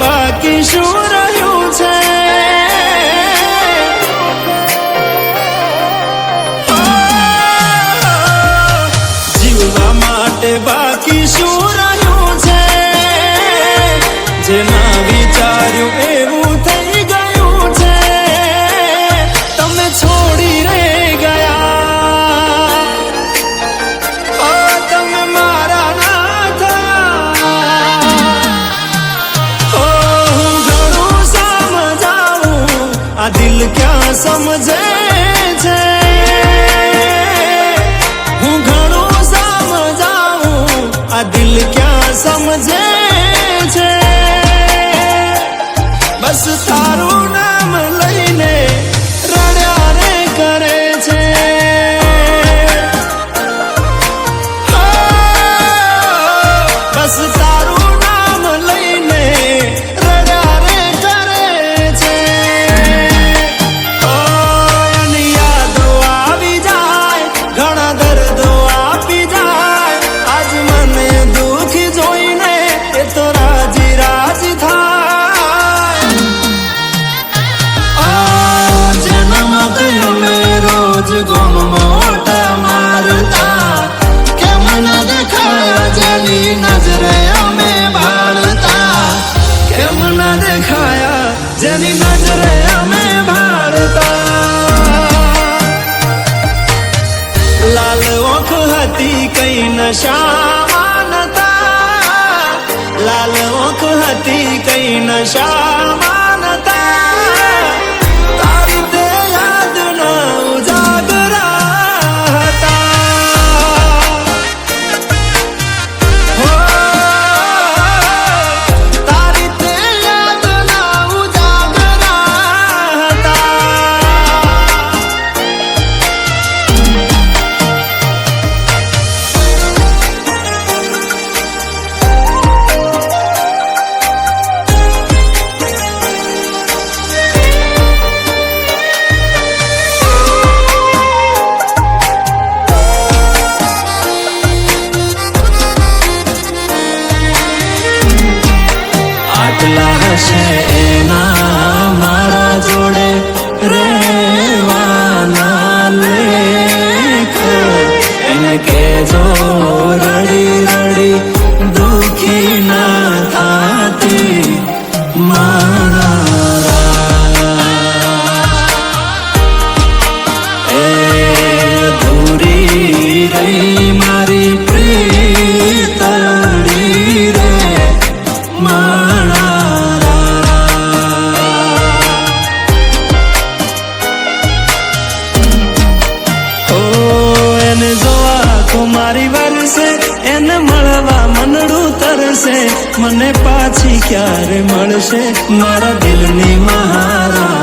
বাকি শুন સમજે છે. હું ઘણું સમજાવું આ દિલ ક્યાં સમજે છે? બસ જેની નજરે અમે ભારતા લાલ ઓખ હતી કઈ નશા લાલ ઓખ હતી કઈ નશા થશે એના મારા જોડે રેવાના લેખ. એને કેજો રડી રડી, દુખી ના થાતી મારા. એ દૂરી રહી પડશે મને પાછી ક્યારે મળશે? મારા દિલની મહારા